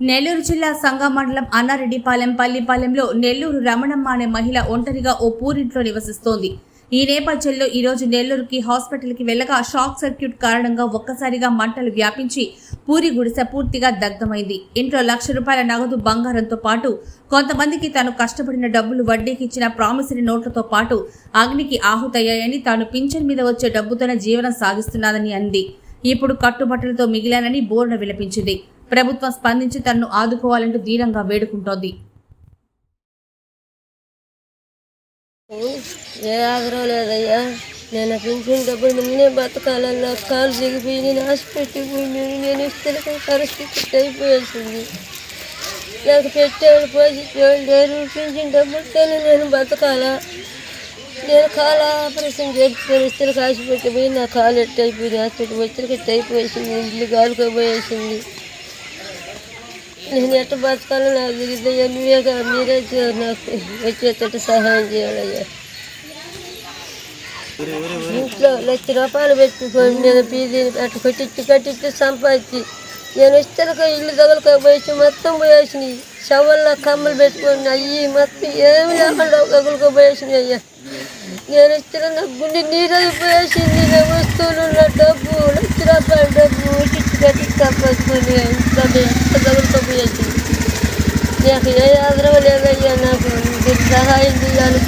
నెల్లూరు జిల్లా సంగ మండలం అన్నారెడ్డిపాలెం పల్లిపాలెంలో నెల్లూరు రమణమ్మ అనే మహిళ ఒంటరిగా ఓ పూరింట్లో నివసిస్తోంది. ఈ నేపథ్యంలో ఈరోజు నెల్లూరుకి హాస్పిటల్కి వెళ్ళగా షాక్ సర్క్యూట్ కారణంగా ఒక్కసారిగా మంటలు వ్యాపించి పూరి గుడిసె పూర్తిగా దగ్ధమైంది. ఇంట్లో లక్ష రూపాయల నగదు బంగారంతో పాటు కొంతమందికి తాను కష్టపడిన డబ్బులు వడ్డీకి ఇచ్చిన ప్రామిసరీ నోట్లతో పాటు అగ్నికి ఆహుతయ్యాయని తాను పింఛన్ మీద వచ్చే డబ్బుతోనే జీవనం సాగిస్తున్నానని అంది. ఇప్పుడు కట్టుబట్టలతో మిగిలానని బోర్డు విలపించింది. ప్రభుత్వం స్పందించి తనను ఆదుకోవాలంటూ దీనంగా వేడుకుంటోంది. ఏ ఆగ్రహం లేదయ్యా? నేను పింఛన్ డబ్బులు నిన్నే బతకాలని నా కాలు దిగిపోయి నేను హాస్పిటల్కి పోయి నేను నేను ఇస్తే పరిస్థితి అయిపోయేసింది నాకు పెట్టేవాళ్ళు పోషించేవాళ్ళు లేరు పింఛన్ డబ్బులతోనే నేను బతకాలా? నేను కాలు ఆపరేషన్ చేసి పరిస్థితులకు హాస్పిటల్ పోయి నా కాలు ఎట్టు అయిపోయింది హాస్పిటల్ వచ్చరికి ఎట్టు అయిపోయేసింది ఇంట్లో గాలిపోయేసింది నేను ఎట్ట బతకాలో నాకు తెలియదయ్యా నువ్వే మీరే నాకు వచ్చేటట్టు సహాయం చేయాలయ్యా ఇంట్లో లక్ష రూపాయలు పెట్టుకొని నేను పీజీ అటు కట్టించి కట్టించి సంపాదించి. నేను ఇష్టలక ఇల్లు తగులుకోపోయి మొత్తం పోయేసినాయి. షవల్లో కమ్మలు పెట్టుకొని అయ్యి మొత్తం ఏమి లేకుండా తగులుకోబోయేసినాయి అయ్యా. నేను ఇచ్చిన నా గుండె నీరైపోయేసింది నా వస్తువులు నా డబ్బు లక్ష రూపాయల డబ్బు కట్టించి కట్టించి సంపాదించుకొని ఇంట్లో ఎంత తగులుకోపోయేసింది నాకు ఏ ఆదరణ లేదయ్యా నాకు మీరు సహాయం చేయాలి